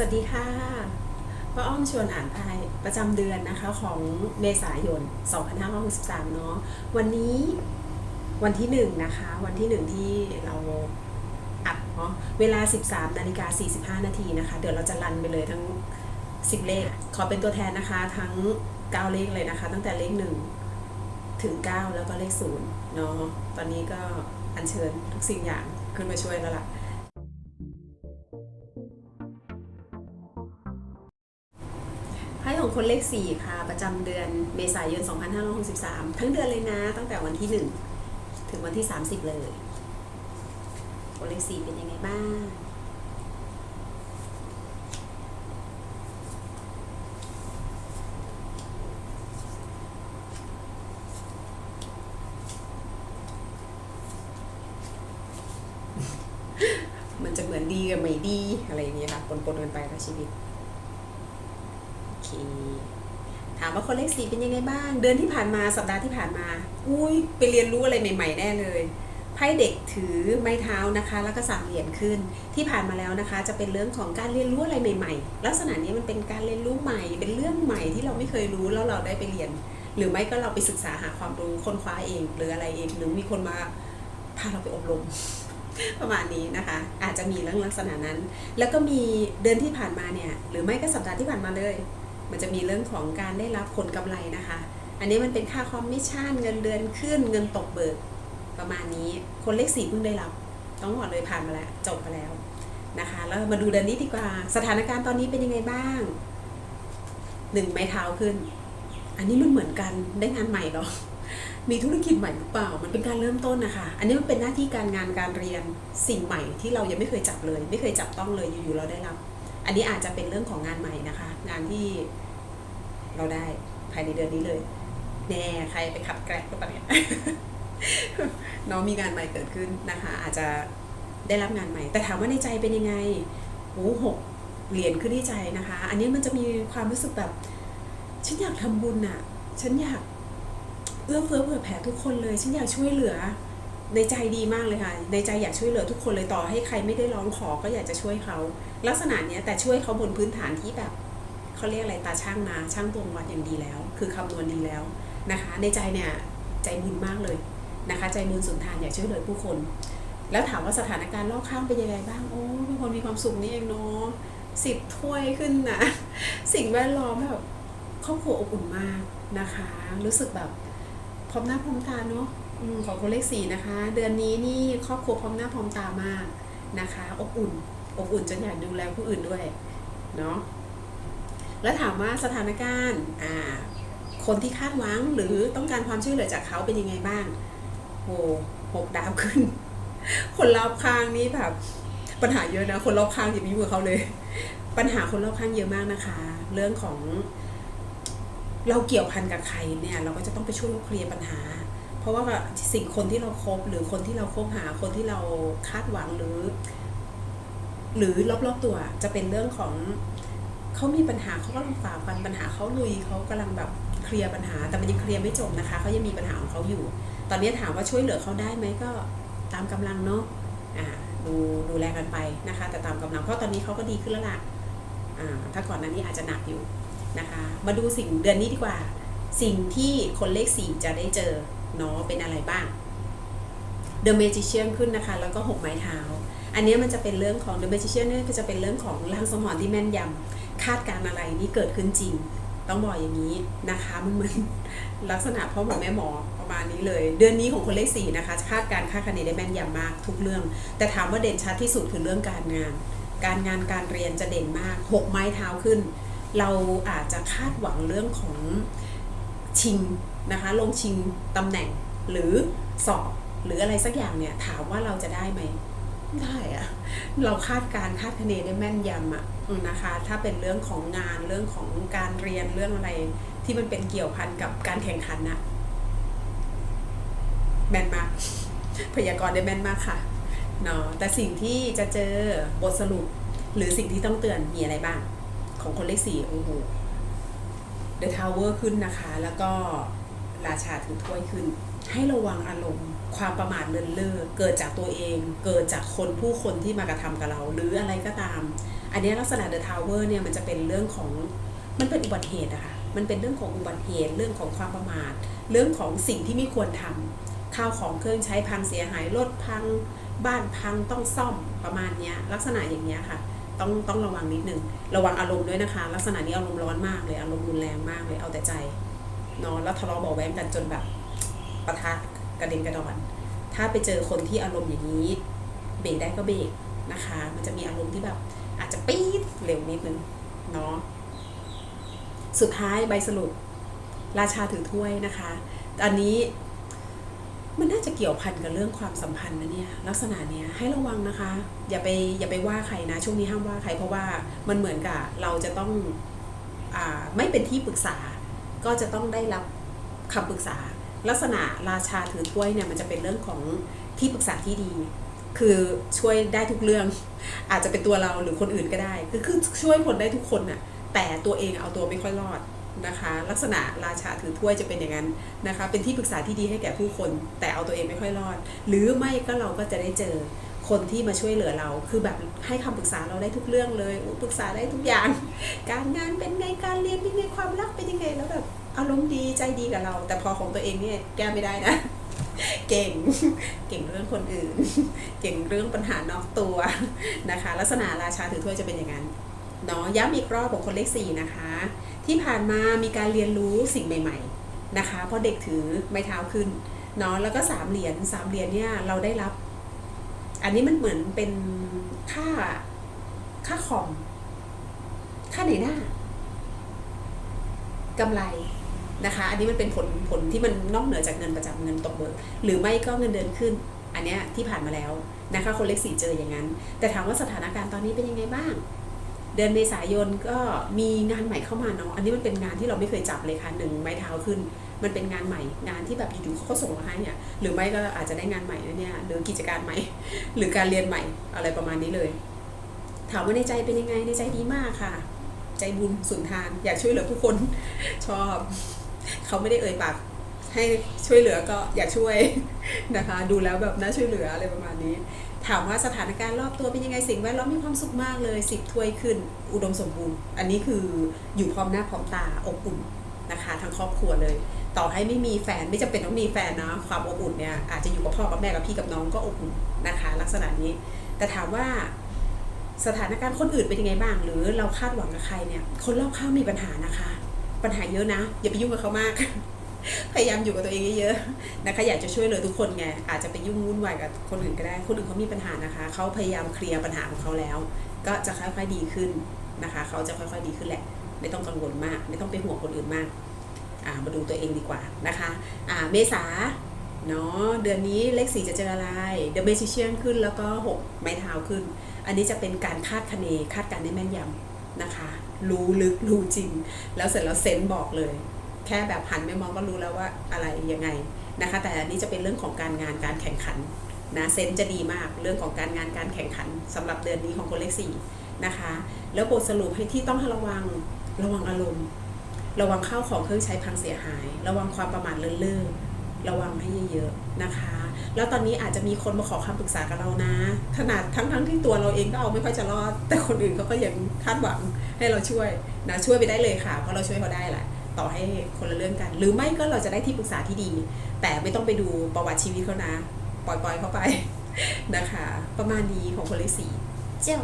วัสดีค่ะป้าอ้อมชวนอ่านไพ่ประจำเดือนนะคะของเมษายน 2563 เนาะ วันนี้วันที่หนึ่งนะคะ วันที่หนึ่งที่เราอัดเนาะ เวลา 13นาฬิกา45 นาทีนะคะ เดี๋ยวเราจะรันไปเลยทั้ง 10 เลข ขอเป็นตัวแทนนะคะ ทั้ง 9 เลขเลยนะคะ ตั้งแต่เลข 1 ถึง 9 แล้วก็เลข0เนาะ ตอนนี้ก็อัญเชิญทุกสิ่งอย่างขึ้นมาช่วยแล้วล่ะ ของคนเลข4ค่ะ ประจำเดือนเมษายน 2563 ทั้งเดือนเลยนะ ตั้งแต่วันที่ 1 ถึงวันที่ 30 เลย คนเลข4เป็นยังไงบ้าง มันจะเหมือนดีกับไม่ดีอะไรอย่างเงี้ยค่ะปนๆกันไปกับชีวิต โอเค ถามว่าคนเลขสี่เป็นยังไงบ้าง เดือนที่ผ่านมาสัปดาห์ที่ผ่านมา อุ้ยไปเรียนรู้อะไรใหม่ ๆ แน่เลยไพ่เด็กถือไม้เท้านะคะ แล้วก็สามเหรียญขึ้น ที่ผ่านมาแล้วนะคะ จะเป็นเรื่องของการเรียนรู้อะไรใหม่ ๆ ลักษณะนี้มันเป็นการเรียนรู้ใหม่ เป็นเรื่องใหม่ที่เราไม่เคยรู้แล้วเราได้ไปเรียน หรือไม่ก็เราไปศึกษาหาความรู้ค้นคว้าเองหรืออะไรเองหรือมีคนมาพาเราไปอบรมประมาณนี้นะคะ อาจจะมีเรื่องลักษณะนั้น แล้วก็มีเดือนที่ผ่านมาเนี่ย หรือไม่ก็สัปดาห์ที่ผ่านมาเลย มันจะมีเรื่องของการได้รับผลกำไรนะคะ อันนี้มันเป็นค่าคอมมิชชั่นเงินเดือนขึ้นเงินตกเบิกประมาณนี้ คนเลขสี่เพิ่งได้รับ ต้องบอกเลยผ่านมาแล้วจบไปแล้วนะคะ แล้วมาดูเดือนนี้ดีกว่า สถานการณ์ตอนนี้เป็นยังไงบ้างหนึ่งไม้เท้าขึ้น อันนี้มันเหมือนกันได้งานใหม่หรอ มีธุรกิจใหม่หรือเปล่า มันเป็นการเริ่มต้นนะคะ อันนี้มันเป็นหน้าที่การงานการเรียนสิ่งใหม่ที่เรายังไม่เคยจับเลย ไม่เคยจับต้องเลยอยู่ๆเราได้รับ อันนี้อาจจะเป็นเรื่องของงานใหม่นะคะ งานที่เราได้ภายในเดือนนี้เลย แน่ใครไปขับแกร็บหรือเปล่าเนี่ยน้องมีงานใหม่เกิดขึ้นนะคะ อาจจะได้รับงานใหม่ แต่ถามว่าในใจเป็นยังไงโอ้หกเหรียญขึ้นที่ใจนะคะ อันนี้มันจะมีความรู้สึกแบบ ฉันอยากทำบุญน่ะ ฉันอยากเอื้อเฟื้อเผื่อแผ่ทุกคนเลย ฉันอยากช่วยเหลือ ในใจดีมากเลยค่ะ ในใจอยากช่วยเหลือทุกคนเลยต่อให้ใครไม่ได้ร้องขอก็อยากจะช่วยเขา ลักษณะเนี้ยแต่ช่วยเขาบนพื้นฐานที่แบบเขาเรียกอะไรตาช่างนะช่างตวงวัดอย่างดีแล้ว คือคำนวณดีแล้วนะคะ ในใจเนี่ยใจบุญมากเลยนะคะ ใจบุญสุนทานอยากช่วยเหลือผู้คน แล้วถามว่าสถานการณ์รอบข้างเป็นยังไงบ้างโอ้เป็นคนมีความสุขนี่เองเนาะสิบถ้วยขึ้นนะสิ่งแวดล้อมแบบครอบครัวอบอุ่นมากนะคะ รู้สึกแบบพร้อมหน้าพร้อมตาเนาะ ของคนเลขสี่นะคะ เดือนนี้นี่ครอบครัวพร้อมหน้าพร้อมตามากนะคะ อบอุ่น อบอุ่นจนอยากดูแลผู้อื่นด้วยเนาะแล้วถามว่าสถานการณ์อ่าคนที่คาดหวังหรือต้องการความช่วยเหลือจากเขาเป็นยังไงบ้างโอ้หกดาวขึ้น คนรอบข้างนี่แบบปัญหาเยอะนะ คนรอบข้างอย่าไปยุ่งกับเขาเลย ปัญหาคนรอบข้างเยอะมากนะคะ เรื่องของเราเกี่ยวพันกับใครเนี่ย เราก็จะต้องไปช่วยเคลียร์ปัญหา เพราะว่าสิ่งคนที่เราคบหรือคนที่เราคบหาคนที่เราคาดหวังหรือ หรือรอบๆตัวจะเป็นเรื่องของเขามีปัญหาเขากำลังฝ่าฟันปัญหาเขาลุยเขากำลังแบบเคลียร์ปัญหา แต่มันยังเคลียร์ไม่จบนะคะเขายังมีปัญหาของเขาอยู่ ตอนนี้ถามว่าช่วยเหลือเขาได้ไหมก็ตามกำลังเนาะอ่าดูดูแลกันไปนะคะ แต่ตามกำลังเพราะตอนนี้เขาก็ดีขึ้นแล้วล่ะอ่าถ้าก่อนหน้านี้อาจจะหนักอยู่นะคะ มาดูสิ่งเดือนนี้ดีกว่า สิ่งที่คนเลขสี่จะได้เจอ เนาะเป็นอะไรบ้าง The Magician ขึ้นนะคะ แล้วก็หกไม้เท้า อันนี้มันจะเป็นเรื่องของ The Magician เนี่ยก็จะเป็นเรื่องของลางสังที่แม่นยำคาดการณ์อะไรนี่เกิดขึ้นจริง ต้องบอกอย่างนี้นะคะ มันเหมือนลักษณะพ่อหมอแม่หมอประมาณนี้เลย เดือนนี้ของคนเลขสี่นะคะคาดการคาดคะเนได้แม่นยำมากทุกเรื่อง แต่ถามว่าเด่นชัดที่สุดคือเรื่องการงาน การงานการเรียนจะเด่นมากหกไม้เท้าขึ้น เราอาจจะคาดหวังเรื่องของชิง นะคะลงชิงตำแหน่งหรือสอบหรืออะไรสักอย่างเนี่ยถามว่าเราจะได้ไหมไม่ได้อะเราคาดการณ์คาดคะเนได้แม่นยำอะนะคะ ถ้าเป็นเรื่องของงานเรื่องของการเรียนเรื่องอะไรที่มันเป็นเกี่ยวพันกับการแข่งขันอะแม่นมากพยากรณ์ได้แม่นมากค่ะเนาะแต่สิ่งที่จะเจอบทสรุป หรือสิ่งที่ต้องเตือนมีอะไรบ้าง ของคนเลขสี่โอ้โห The Tower ขึ้นนะคะ แล้วก็ ราชาถือถ้วยขึ้น ให้ระวังอารมณ์ ความประมาทเลินเล่อเกิดจากตัวเอง เกิดจากคนผู้คนที่มากระทำกับเรา หรืออะไรก็ตาม อันนี้ลักษณะเดอะทาวเวอร์เนี่ยมันจะเป็นเรื่องของมันเป็นอุบัติเหตุอะค่ะมันเป็นเรื่องของอุบัติเหตุเรื่องของความประมาท เรื่องของสิ่งที่ไม่ควรทำข้าวของเครื่องใช้พังเสียหายรถพัง บ้านพังต้องซ่อมประมาณนี้ลักษณะอย่างนี้ค่ะต้องต้องระวังนิดนึง ระวังอารมณ์ด้วยนะคะ ลักษณะนี้อารมณ์ร้อนมากเลย อารมณ์รุนแรงมากเลย เอาแต่ใจ เนอะแล้วทะเลาะเบาแว้งกันจนแบบปะทะกระเด็นกระดอน ถ้าไปเจอคนที่อารมณ์อย่างนี้ เบรกได้ก็เบรกนะคะ มันจะมีอารมณ์ที่แบบ อาจจะปี๊ดเร็วนิดนึงเนาะสุดท้ายใบสรุป ราชาถือถ้วยนะคะอันนี้มันน่าจะเกี่ยวพันกับเรื่องความสัมพันธ์นะเนี่ยลักษณะเนี้ยให้ระวังนะคะ อย่าไปอย่าไปว่าใครนะ ช่วงนี้ห้ามว่าใครเพราะว่ามันเหมือนกับเราจะต้องอ่าไม่เป็นที่ปรึกษา ก็จะต้องได้รับคำปรึกษา ลักษณะราชาถือถ้วยเนี่ยมันจะเป็นเรื่องของที่ปรึกษาที่ดี คือช่วยได้ทุกเรื่อง อาจจะเป็นตัวเราหรือคนอื่นก็ได้คือคือช่วยคนได้ทุกคนน่ะแต่ตัวเองเอาตัวไม่ค่อยรอดนะคะ ลักษณะราชาถือถ้วยจะเป็นอย่างนั้นนะคะ เป็นที่ปรึกษาที่ดีให้แก่ผู้คน แต่เอาตัวเองไม่ค่อยรอด หรือไม่ก็เราก็จะได้เจอ คนที่มาช่วยเหลือเรา คือแบบให้คำปรึกษาเราได้ทุกเรื่องเลยอุ๊ยปรึกษาได้ทุกอย่าง การงานเป็นไงการเรียนเป็นไงความรักเป็นยังไงแล้วแบบอารมณ์ดีใจดีกับเรา แต่พอของตัวเองเนี่ยแก้ไม่ได้นะเก่ง เก่งเรื่องคนอื่น เก่งเรื่องปัญหานอกตัวนะคะ ลักษณะราชาถือถ้วยจะเป็นอย่างนั้นเนาะย้ำอีกรอบของคนเลขสี่นะคะ ที่ผ่านมามีการเรียนรู้สิ่งใหม่ ๆนะคะเพราะเด็กถือไม้เท้าขึ้นเนาะแล้วก็สามเหรียญสามเหรียญเนี่ยเราได้รับ อันนี้มันเหมือนเป็นค่าค่าคอม ค่าไหนหน้ากำไรนะคะ อันนี้มันเป็นผลผลที่มันนอกเหนือจากเงินประจำเงินตกเบิกหรือไม่ก็เงินเดือนขึ้น อันเนี้ยที่ผ่านมาแล้วนะคะ คนเลขสี่เจออย่างนั้น แต่ถามว่าสถานการณ์ตอนนี้เป็นยังไงบ้าง ดือนเมษายนก็มีงานใหม่เข้ามาเนาะอันนี้มันเป็นงานที่เราไม่เคยจับเลยค่ะหนึ่งไม้เท้าขึ้น มันเป็นงานใหม่งานที่แบบอยู่ๆเขาส่งมาให้เนี่ยหรือไม่ก็อาจจะได้งานใหม่นะเนี่ยหรือกิจการใหม่ หรือการเรียนใหม่อะไรประมาณนี้เลย ถามว่าในใจเป็นยังไงในใจดีมากค่ะ ใจบุญสุนทาน อยากช่วยเหลือผู้คนชอบเขาไม่ได้เอ่ยปากให้ช่วยเหลือก็อยากช่วยนะคะ ดูแล้วแบบน่าช่วยเหลืออะไรประมาณนี้ ถามว่าสถานการณ์รอบตัวเป็นยังไงสิ่งแวดล้อมมีความสุขมากเลยสิบถ้วยขึ้น อุดมสมบูรณ์ อันนี้คืออยู่พร้อมหน้าพร้อมตาอบอุ่นนะคะทั้งครอบครัวเลย ต่อให้ไม่มีแฟนไม่จำเป็นต้องมีแฟนนะความอบอุ่นเนี่ยอาจจะอยู่กับพ่อกับแม่กับพี่กับน้องก็อบอุ่นนะคะ ลักษณะนี้ แต่ถามว่าสถานการณ์คนอื่นเป็นยังไงบ้าง หรือเราคาดหวังกับใครเนี่ยคนรอบข้างมีปัญหานะคะ ปัญหาเยอะนะ อย่าไปยุ่งกับเขามาก พยายามอยู่กับตัวเองเยอะๆนะคะอยากจะช่วยเหลือทุกคนไงอาจจะไปยุ่งวุ่นวายกับคนอื่นก็ได้ คนอื่นเขามีปัญหานะคะเขาพยายามเคลียร์ปัญหาของเขาแล้ว ก็จะค่อยๆดีขึ้นนะคะเขาจะค่อยๆดีขึ้นแหละ ไม่ต้องกังวลมาก ไม่ต้องไปห่วงคนอื่นมากมาดูตัวเองดีกว่านะคะอ่าเมษาเนาะเดือนนี้เลขสี่จะเจออะไร The Magician ขึ้นแล้วก็หกไม้เท้าขึ้น อันนี้จะเป็นการคาดคะเนคาดการณ์ได้แม่นยำนะคะ รู้ลึกรู้จริง แล้วเสร็จแล้วเซนบอกเลย แค่แบบหันไปมองก็รู้แล้วว่าอะไรยังไงนะคะ แต่อันนี้จะเป็นเรื่องของการงานการแข่งขันนะเซนจะดีมากเรื่องของการงานการแข่งขันสำหรับเดือนนี้ของคนเลขสี่นะคะ แล้วบทสรุปให้ที่ต้องระวังระวังอารมณ์ ระวังข้าวของเครื่องใช้พังเสียหาย ระวังความประมาทเลินเล่อระวังให้เยอะๆนะคะ แล้วตอนนี้อาจจะมีคนมาขอคำปรึกษากับเรานะขนาดทั้งๆที่ตัวเราเองก็เอาไม่ค่อยจะรอด แต่คนอื่นเขาก็ยังคาดหวังให้เราช่วยนะช่วยไปได้เลยค่ะเพราะเราช่วยเขาได้แหละ ต่อให้คนละเรื่องกัน หรือไม่ก็เราจะได้ที่ปรึกษาที่ดี แต่ไม่ต้องไปดูประวัติชีวิตเขานะ ปล่อยๆเข้าไปนะคะ ประมาณนี้ของคนเลขสี่เจ้า